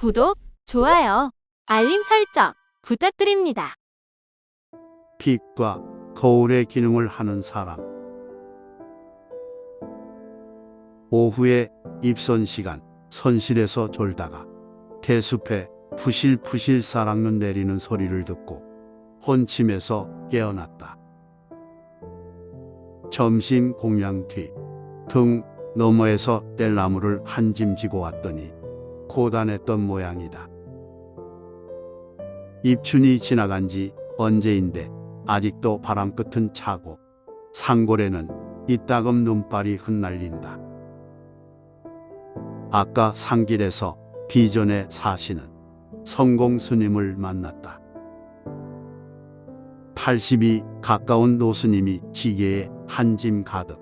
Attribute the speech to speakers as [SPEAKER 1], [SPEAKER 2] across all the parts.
[SPEAKER 1] 구독, 좋아요, 알림 설정 부탁드립니다.
[SPEAKER 2] 빛과 거울의 기능을 하는 사람. 오후에 입선 시간, 선실에서 졸다가 대숲에 푸실푸실 쌀락눈 내리는 소리를 듣고 혼침에서 깨어났다. 점심 공양 뒤 등 너머에서 뗄나무를 한 짐 지고 왔더니 고단했던 모양이다. 입춘이 지나간 지 언제인데 아직도 바람 끝은 차고 산골에는 이따금 눈발이 흩날린다. 아까 산길에서 비전에 사시는 성공 스님을 만났다. 80이 가까운 노스님이 지게에 한 짐 가득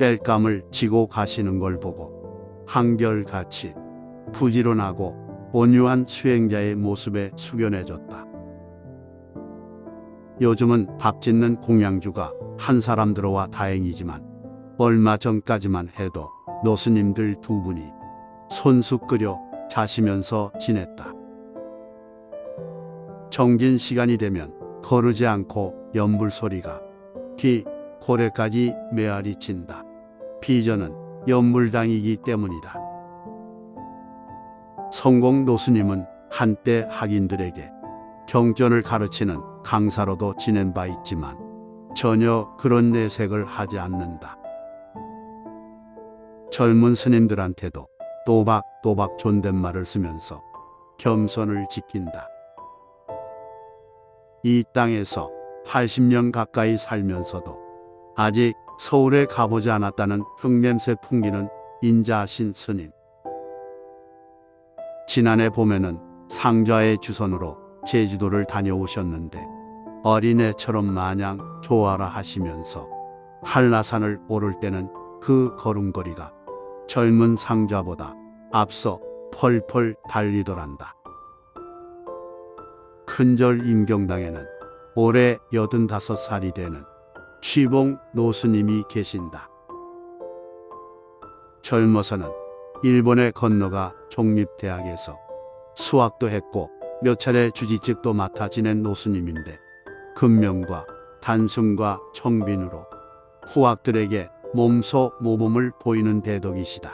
[SPEAKER 2] 땔감을 지고 가시는 걸 보고 한결같이 부지런하고 온유한 수행자의 모습에 숙연해졌다. 요즘은 밥 짓는 공양주가 한 사람 들어와 다행이지만 얼마 전까지만 해도 노스님들 두 분이 손수 끓여 자시면서 지냈다. 정진 시간이 되면 거르지 않고 연불 소리가 귀 고래까지 메아리 친다. 비전은 연물당이기 때문이다. 성공 노스님은 한때 학인들에게 경전을 가르치는 강사로도 지낸 바 있지만 전혀 그런 내색을 하지 않는다. 젊은 스님들한테도 또박또박 존댓말을 쓰면서 겸손을 지킨다. 이 땅에서 80년 가까이 살면서도 아직 서울에 가보지 않았다는 흙냄새 풍기는 인자하신 스님. 지난해 봄에는 상좌의 주선으로 제주도를 다녀오셨는데 어린애처럼 마냥 좋아라 하시면서 한라산을 오를 때는 그 걸음걸이가 젊은 상좌보다 앞서 펄펄 달리더란다. 큰절 임경당에는 올해 85살이 되는 취봉 노스님이 계신다. 젊어서는 일본에 건너가 종립대학에서 수학도 했고 몇 차례 주지직도 맡아 지낸 노스님인데 근명과 단숨과 청빈으로 후학들에게 몸소 모범을 보이는 대덕이시다.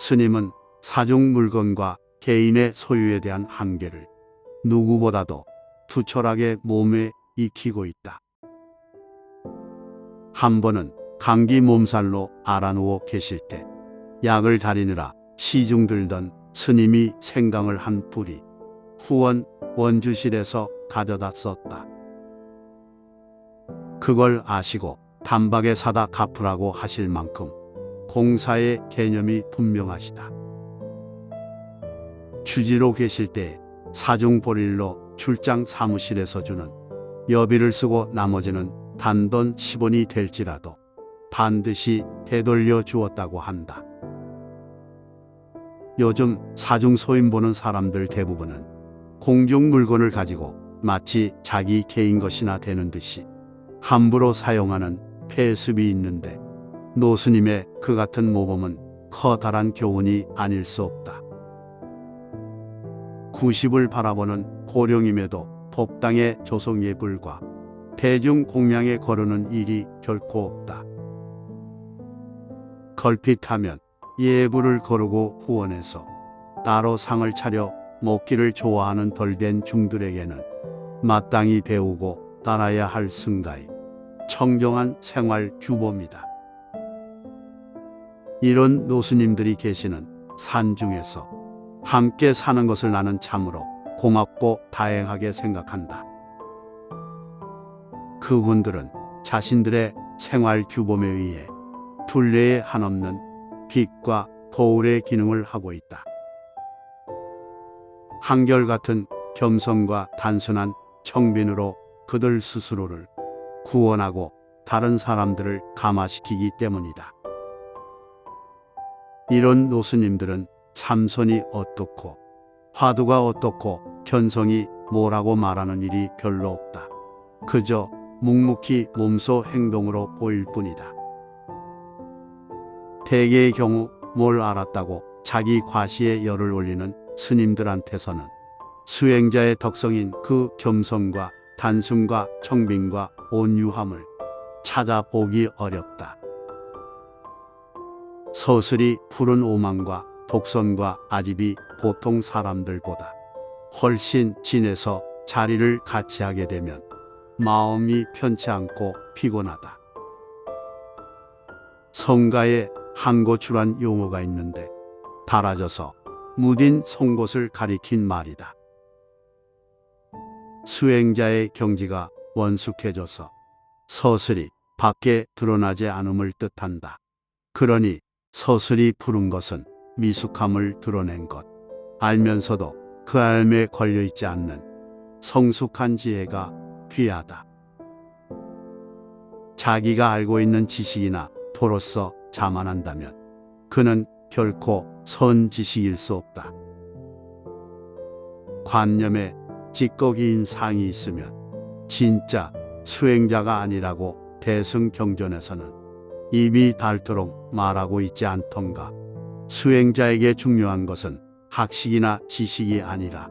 [SPEAKER 2] 스님은 사중 물건과 개인의 소유에 대한 한계를 누구보다도 투철하게 몸에 익히고 있다. 한 번은 감기 몸살로 알아누워 계실 때 약을 다리느라 시중 들던 스님이 생강을 한 뿌리 후원 원주실에서 가져다 썼다. 그걸 아시고 단박에 사다 갚으라고 하실 만큼 공사의 개념이 분명하시다. 주지로 계실 때 사중보릴로 출장 사무실에서 주는 여비를 쓰고 나머지는 단돈 10원이 될지라도 반드시 되돌려 주었다고 한다. 요즘 사중 소임 보는 사람들 대부분은 공중 물건을 가지고 마치 자기 개인 것이나 되는 듯이 함부로 사용하는 폐습이 있는데 노스님의 그 같은 모범은 커다란 교훈이 아닐 수 없다. 90을 바라보는 고령임에도 법당의 조성 예불과 대중 공양에 거르는 일이 결코 없다. 걸핏하면 예불을 거르고 후원해서 따로 상을 차려 먹기를 좋아하는 덜된 중들에게는 마땅히 배우고 따라야 할 승가이 청정한 생활 규범이다. 이런 노스님들이 계시는 산 중에서 함께 사는 것을 나는 참으로 고맙고 다행하게 생각한다. 그분들은 자신들의 생활 규범에 의해 둘레에 한없는 빛과 거울의 기능을 하고 있다. 한결같은 겸손과 단순한 청빈으로 그들 스스로를 구원하고 다른 사람들을 감화시키기 때문이다. 이런 노스님들은 참선이 어떻고 화두가 어떻고 견성이 뭐라고 말하는 일이 별로 없다. 그저 묵묵히 몸소 행동으로 보일 뿐이다. 대개의 경우 뭘 알았다고 자기 과시에 열을 올리는 스님들한테서는 수행자의 덕성인 그 겸손과 단순과 청빈과 온유함을 찾아보기 어렵다. 서슬이 푸른 오망과 독선과 아집이 보통 사람들보다 훨씬 진해서 자리를 같이 하게 되면 마음이 편치 않고 피곤하다. 성가에 한고추란 용어가 있는데 달아져서 무딘 송곳을 가리킨 말이다. 수행자의 경지가 원숙해져서 서슬이 밖에 드러나지 않음을 뜻한다. 그러니 서슬이 푸른 것은 미숙함을 드러낸 것. 알면서도 그 알매 걸려 있지 않는 성숙한 지혜가 귀하다. 자기가 알고 있는 지식이나 도로서 자만한다면 그는 결코 선 지식일 수 없다. 관념에 찌꺼기인 상이 있으면 진짜 수행자가 아니라고 대승경전에서는 입이 닳도록 말하고 있지 않던가. 수행자에게 중요한 것은 학식이나 지식이 아니라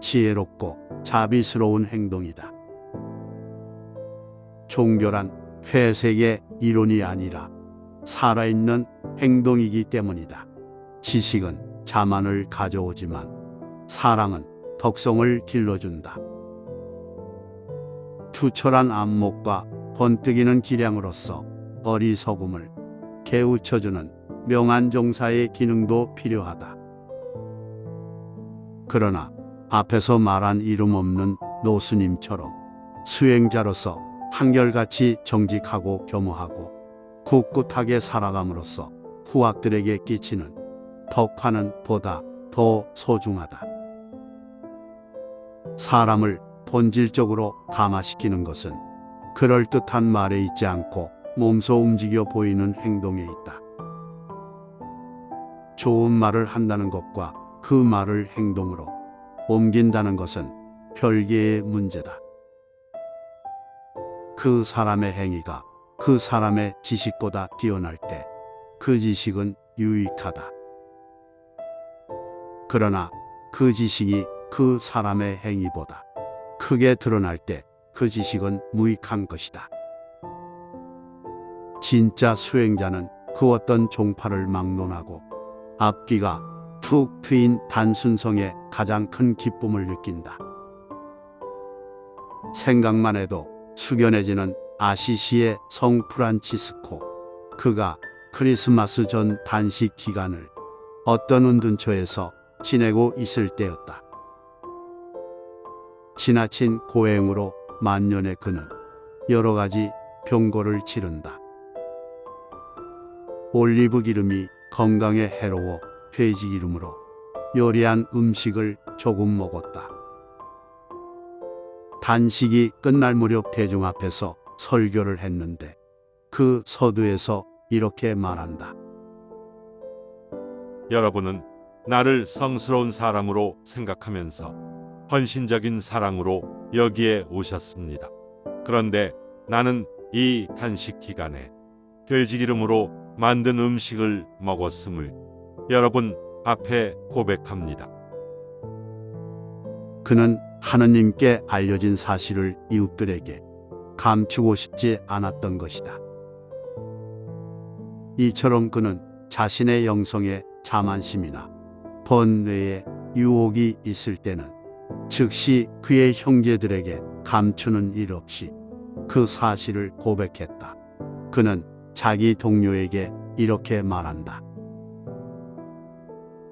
[SPEAKER 2] 지혜롭고 자비스러운 행동이다. 종교란 회색의 이론이 아니라 살아있는 행동이기 때문이다. 지식은 자만을 가져오지만 사랑은 덕성을 길러준다. 투철한 안목과 번뜩이는 기량으로서 어리석음을 개우쳐주는 명한 종사의 기능도 필요하다. 그러나 앞에서 말한 이름 없는 노스님처럼 수행자로서 한결같이 정직하고 겸허하고 굳굳하게 살아감으로써 후학들에게 끼치는 덕화는 보다 더 소중하다. 사람을 본질적으로 감화시키는 것은 그럴듯한 말에 있지 않고 몸소 움직여 보이는 행동에 있다. 좋은 말을 한다는 것과 그 말을 행동으로 옮긴다는 것은 별개의 문제다. 그 사람의 행위가 그 사람의 지식보다 뛰어날 때 그 지식은 유익하다. 그러나 그 지식이 그 사람의 행위보다 크게 드러날 때 그 지식은 무익한 것이다. 진짜 수행자는 그 어떤 종파를 막론하고 앞귀가 툭 트인 단순성에 가장 큰 기쁨을 느낀다. 생각만 해도 숙연해지는 아시시의 성 프란치스코. 그가 크리스마스 전 단식 기간을 어떤 은둔처에서 지내고 있을 때였다. 지나친 고행으로 만년의 그는 여러 가지 병고를 치른다. 올리브 기름이 건강에 해로워 돼지 기름으로 요리한 음식을 조금 먹었다. 단식이 끝날 무렵 대중 앞에서 설교를 했는데 그 서두에서 이렇게 말한다.
[SPEAKER 3] 여러분은 나를 성스러운 사람으로 생각하면서 헌신적인 사랑으로 여기에 오셨습니다. 그런데 나는 이 단식 기간에 돼지 기름으로 만든 음식을 먹었음을 여러분 앞에 고백합니다.
[SPEAKER 2] 그는 하느님께 알려진 사실을 이웃들에게 감추고 싶지 않았던 것이다. 이처럼 그는 자신의 영성에 자만심이나 번뇌에 유혹이 있을 때는 즉시 그의 형제들에게 감추는 일 없이 그 사실을 고백했다. 그는 자기 동료에게 이렇게 말한다.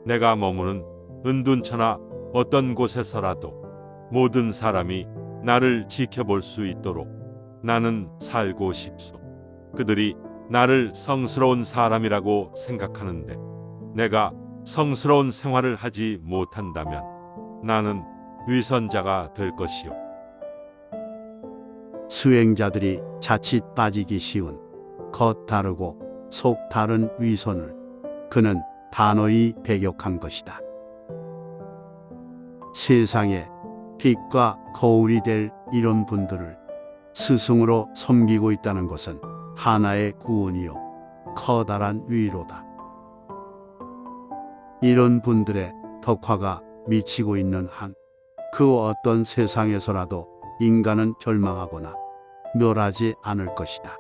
[SPEAKER 3] 내가 머무는 은둔처나 어떤 곳에서라도 모든 사람이 나를 지켜볼 수 있도록 나는 살고 싶소. 그들이 나를 성스러운 사람이라고 생각하는데 내가 성스러운 생활을 하지 못한다면 나는 위선자가 될 것이요.
[SPEAKER 2] 수행자들이 자칫 빠지기 쉬운 겉 다르고 속 다른 위선을 그는 단호히 배격한 것이다. 세상에 빛과 거울이 될 이런 분들을 스승으로 섬기고 있다는 것은 하나의 구원이요 커다란 위로다. 이런 분들의 덕화가 미치고 있는 한 그 어떤 세상에서라도 인간은 절망하거나 멸하지 않을 것이다.